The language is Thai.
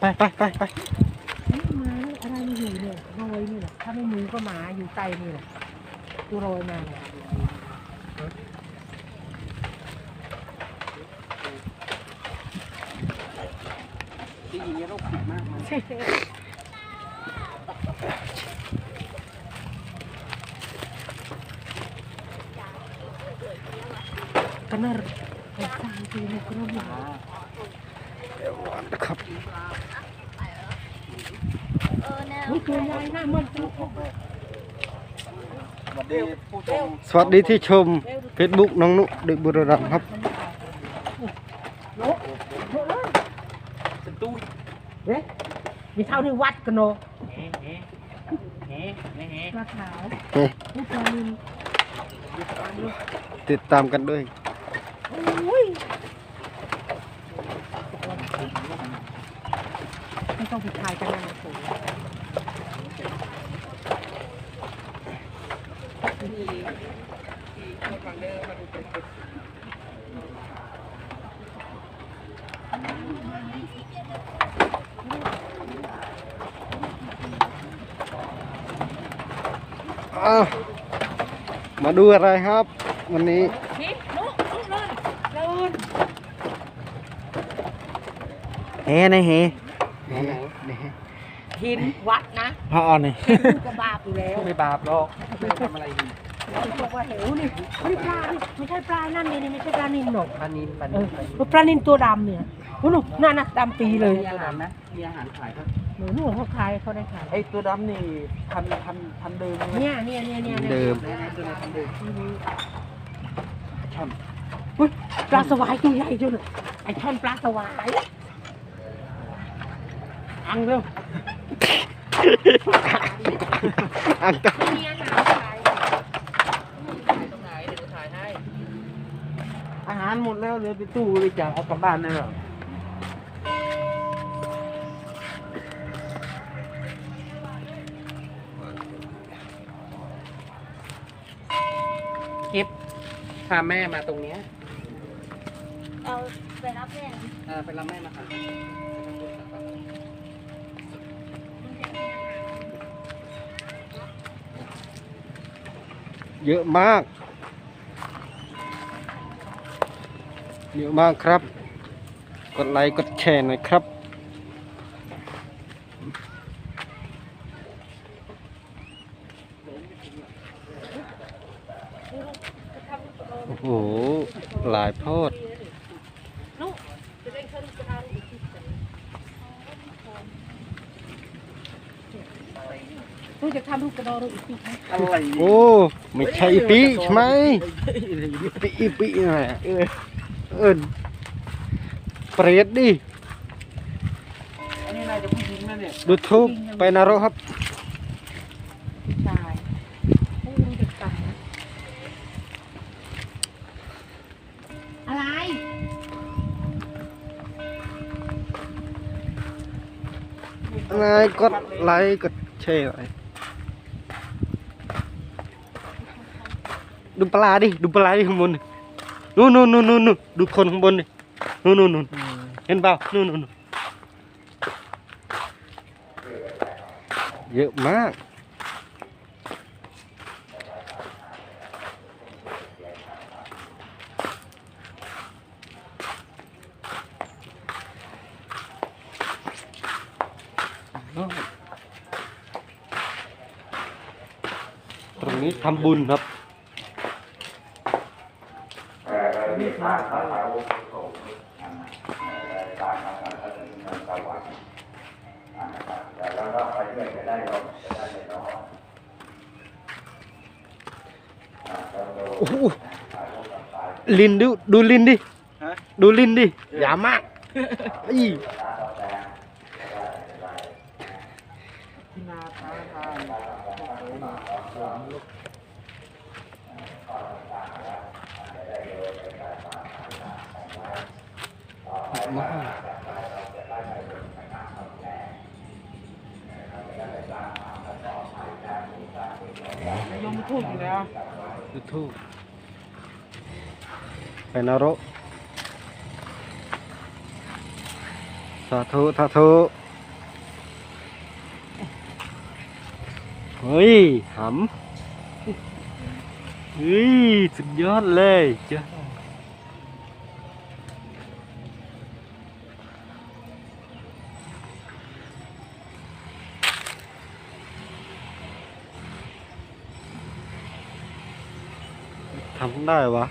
ไปไปไปไปนี่มาอะไรมาอยู่เนี่ยโรยนี่แหละถ้าไม่มือก็หมาอยู่ใต้นี่แหละกูโรยมาเนี่ยที่ยิงเนี่ยโรคผิดมากมันก็น่าไอ้สายตีนี่ก็น่าหมาครั บนี่ตัวใหญ่นะมันตัวสวัสดีผู้ชมสวัสดีที่ชม Facebook น้องนุดึกบุรีรัมย์ครับโลโลเลยเป็นตู้เอ๊ะมีเท่าที่วัดกันเนาะเฮ้เฮ้เฮ้ไม่เฮ้ปลาขาวเฮ้ยนี่ปลานิลติดตามกันด้วย โอ้ยไม่ ต้องไปทายกันนะสูงอ้าวมาดูอะไรครับ วันนี้นี่ลุกลุกเลยเดินเฮ้นะเฮ้ เฮ้เฮ้หินวัดนะพ่อนี่ลูกกระบาปอยู่แล้วไม่บาปหรอกไม่ทำอะไรดีบอกว่าเหวนี่นี่ปลานี่ไม่ใช่ปลานั่นนี่นี่ไม่ใช่ปลานินหรอกปลานินปลาเอนิอนปลานินปลานินตัวดำเนี่ยโอ้โหนั่นนะดำปีเลยมีอาหารนะมีอาหารขายครับหนูหนูเขาขายเขาได้ขายไอตัวดำนี่พันพันพันเดิมไหมเนี่ยเนี่ยเนี่ยเนี่ยเดิมไหนไหนตัวไหนพันเดิมช่อนอุ้ยปลาสวายตัวใหญ่จังเลยไอช่อนปลาสวาย อังเร็วอังตะมีอาหารขายตรงไหนเดี๋ยวจะถ่ายให้ อาหารหมดแล้วเหลือไปตู้เลยจ้ะเอากลับบ้านได้หรอคลิปพาแม่มาตรงเนี้ยเอาไปรับแม่ เออไปรับแม่มาค่ะ เยอะมาก เยอะมากครับ กดไลค์กดแชร์หน่อยครับ โอ้โห หลายโพด ลูกจะได้ขึ้นกระดานอีกที ลูกจะทำลูกกระดองอีกทีไหมอะไรโอ้ไม่ใช่อีปีใช่ไหมอีปีอีปีน่ะเออเออเปรตดิอันนี้น่าจะผู้หญิงนะเนี่ยดูทูบไปนรกครับชายให้ลูกเด็กตังอะไรอะไรกดไลค์กดแชร์อะไร ดูปลาดิ ดูปลาดิข้างบนดินู่นนู่นนู่นนู่นนู่นดูคนข้างบนดิ นู่นนู่นนู่นเห็นเปล่านู่นนู่นนู่นเยอะมาก ตรงนี้ทำบุญครับ โอ้โหลินดูดูลินดิฮะดูลินดิอย่ามากอีที่นาทาทานมากยมทูบอยู่แล้วดูทูบ ไปนรกสาธุสาธุเฮ้ยหำเฮ้ยสุดยอดเลยจ้ะ ทำได้วะ